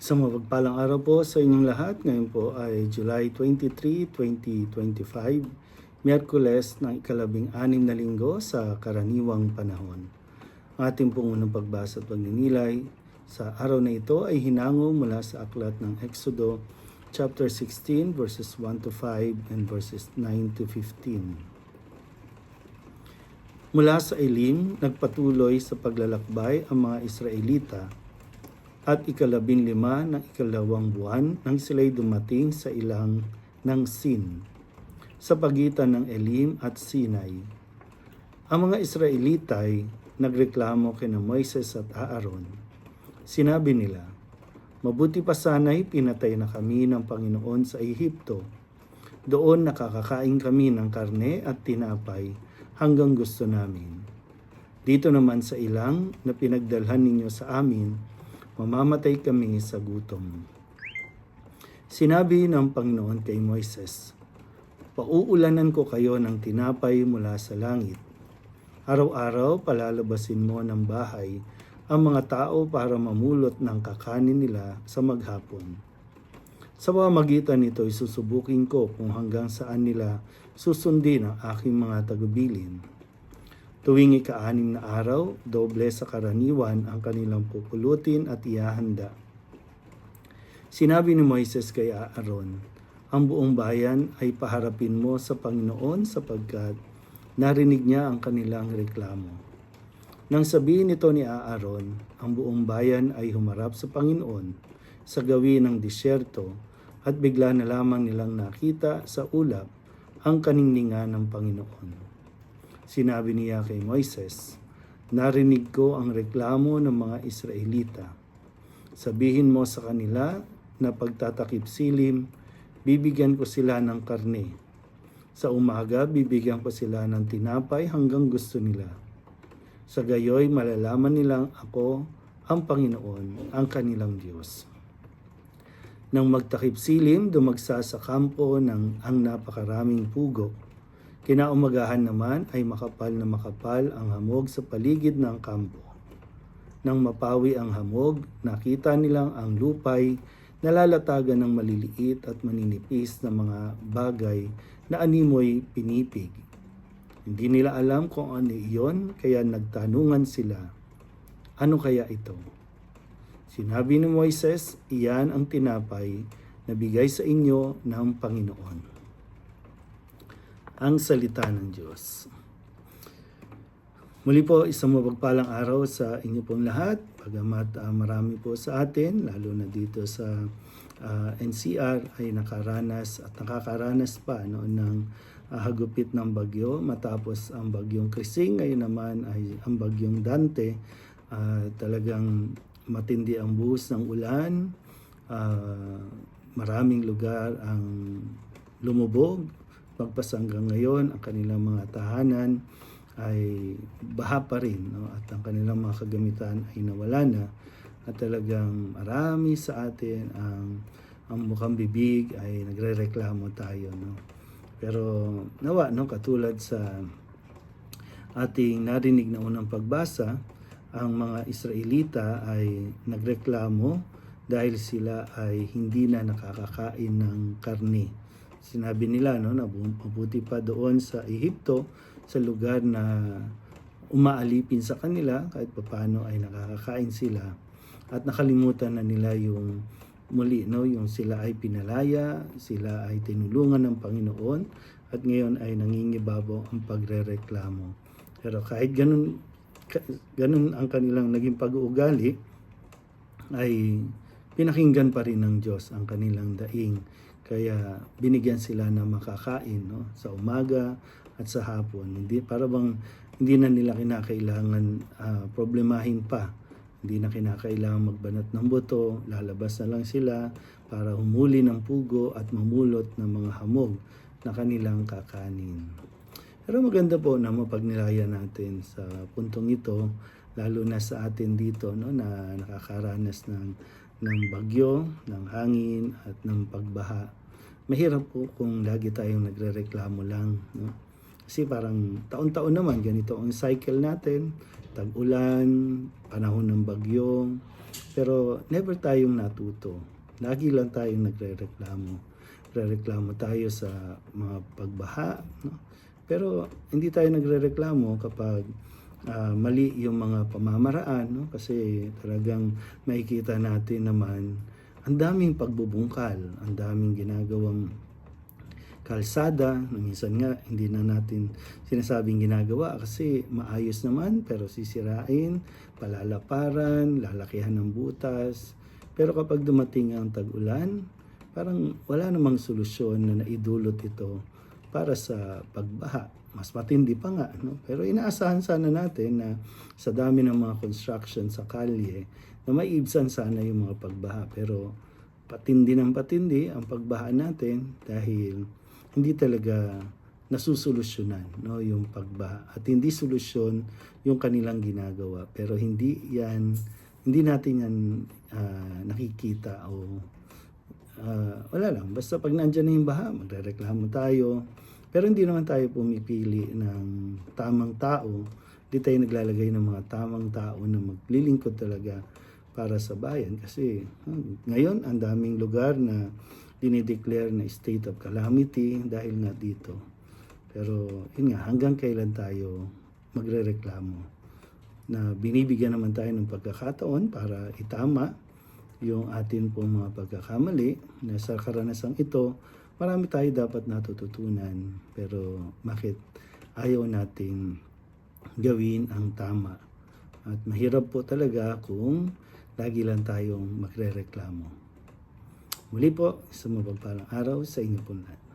Isang mapagpalang araw po sa inyong lahat. Ngayon po ay July 23, 2025, Miyerkules ng ikalabing anim na linggo sa karaniwang panahon. Ang ating pong unang pagbasa at pagninilay sa araw na ito ay hinango mula sa aklat ng Exodo chapter 16 verses 1 to 5 and verses 9 to 15. Mula sa Elim, nagpatuloy sa paglalakbay ang mga Israelita at ikalabing lima ng ikalawang buwan nang sila'y dumating sa ilang ng Sin sa pagitan ng Elim at Sinai. Ang mga Israelita ay nagreklamo kina Moises at Aaron. Sinabi nila, Mabuti pa sana'y pinatay na kami ng Panginoon sa Ehipto. Doon nakakakain kami ng karne at tinapay hanggang gusto namin. Dito naman sa ilang na pinagdalhan ninyo sa amin, mamamatay kami sa gutom. Sinabi ng Panginoon kay Moises, Pauulanan ko kayo ng tinapay mula sa langit. Araw-araw palalabasin mo ng bahay ang mga tao para mamulot ng kakanin nila sa maghapon. Sa pamamagitan nito ay susubukin ko kung hanggang saan nila susundin ang aking mga tagubilin. Tuwing ika-anim na araw, doble sa karaniwan ang kanilang pupulutin at ihahanda. Sinabi ni Moises kay Aaron, ang buong bayan ay paharapin mo sa Panginoon sapagkat narinig niya ang kanilang reklamo. Nang sabihin nito ni Aaron, ang buong bayan ay humarap sa Panginoon sa gawi ng disyerto at bigla na lamang nilang nakita sa ulap ang kaningningan ng Panginoon. Sinabi niya kay Moises, Narinig ko ang reklamo ng mga Israelita. Sabihin mo sa kanila na pagtatakip silim, bibigyan ko sila ng karne. Sa umaga, bibigyan ko sila ng tinapay hanggang gusto nila. Sa gayoy, malalaman nilang ako ang Panginoon, ang kanilang Diyos. Nang magtakip silim, dumagsa sa kampo ng ang napakaraming pugo. Kinaumagahan naman ay makapal na makapal ang hamog sa paligid ng kampo. Nang mapawi ang hamog, nakita nilang ang lupay nalalatagan ng maliliit at maninipis na mga bagay na animoy pinipig. Hindi nila alam kung ano iyon, kaya nagtanungan sila, ano kaya ito? Sinabi ni Moises, iyan ang tinapay na bigay sa inyo ng Panginoon. Ang salita ng Diyos. Muli po, isang mapagpalang araw sa inyo pong lahat. Pagamat uh, marami po sa atin, lalo na dito sa uh, NCR, ay nakaranas at nakakaranas pa no, ng uh, hagupit ng bagyo matapos ang bagyong Krising. Ngayon naman ay ang bagyong Dante. Uh, talagang matindi ang buhos ng ulan. Uh, maraming lugar ang lumubog. Pagpas hanggang ngayon, ang kanilang mga tahanan ay baha pa rin no? at ang kanilang mga kagamitan ay nawala na. At talagang marami sa atin ang ang mukhang bibig ay nagrereklamo tayo no? Pero nawa no? Katulad sa ating narinig na unang pagbasa ang mga Israelita ay nagreklamo dahil sila ay hindi na nakakakain ng karne sinabi nila no na mabuti pa doon sa Ehipto sa lugar na umaalipin sa kanila kahit papaano ay nakakakain sila. At nakalimutan na nila yung muli no yung sila ay pinalaya sila ay tinulungan ng Panginoon at ngayon ay nangingibabaw ang pagrereklamo. Pero kahit ganun ganun ang kanilang naging pag-uugali ay pinakinggan pa rin ng Diyos ang kanilang daing kaya binigyan sila ng makakain no sa umaga at sa hapon. Hindi para bang hindi na nila kinakailangan uh, problemahin pa. Hindi na kinakailangan magbanat ng buto, lalabas na lang sila para humuli ng pugo at mamulot ng mga hamog na kanilang kakanin. Pero maganda po na mapagnilaya natin sa puntong ito, lalo na sa atin dito no, na nakakaranas ng, ng bagyo, ng hangin at ng pagbaha. Mahirap po kung lagi tayong nagre-reklamo lang. No? Kasi parang taon-taon naman, ganito ang cycle natin. Tag-ulan, panahon ng bagyo. Pero never tayong natuto. Lagi lang tayong nagre-reklamo. Nagre-reklamo tayo sa mga pagbaha. No? Pero hindi tayo nagre-reklamo kapag ah, mali yung mga pamamaraan. No? Kasi talagang makikita natin naman ang daming pagbubungkal, ang daming ginagawang kalsada, na minsan nga hindi na natin sinasabing ginagawa kasi maayos naman pero sisirain, palalaparan, lalakihan ng butas. Pero kapag dumating ang tag-ulan, parang wala namang solusyon na naidulot ito para sa pagbaha. Mas matindi pa nga. No? Pero inaasahan sana natin na sa dami ng mga construction sa kalye, na maiibsan sana yung mga pagbaha. Pero patindi ng patindi ang pagbaha natin dahil hindi talaga nasusolusyonan no yung pagbaha at hindi solusyon yung kanilang ginagawa pero hindi yan hindi natin yan ah, nakikita o ah, wala lang basta pag nandiyan na yung baha magrereklamo tayo pero hindi naman tayo pumipili ng tamang tao hindi tayo naglalagay ng mga tamang tao na maglilingkod talaga para sa bayan kasi ngayon ang daming lugar na dinideclare na state of calamity dahil nga dito. Pero yun nga, hanggang kailan tayo magrereklamo na binibigyan naman tayo ng pagkakataon para itama yung atin pong mga pagkakamali na sa karanasang ito, marami tayo dapat natututunan. Pero bakit ayaw nating gawin ang tama? At mahirap po talaga kung lagi lang tayong magre-reklamo. Muli po, isang mapagpalang araw sa inyo po lahat.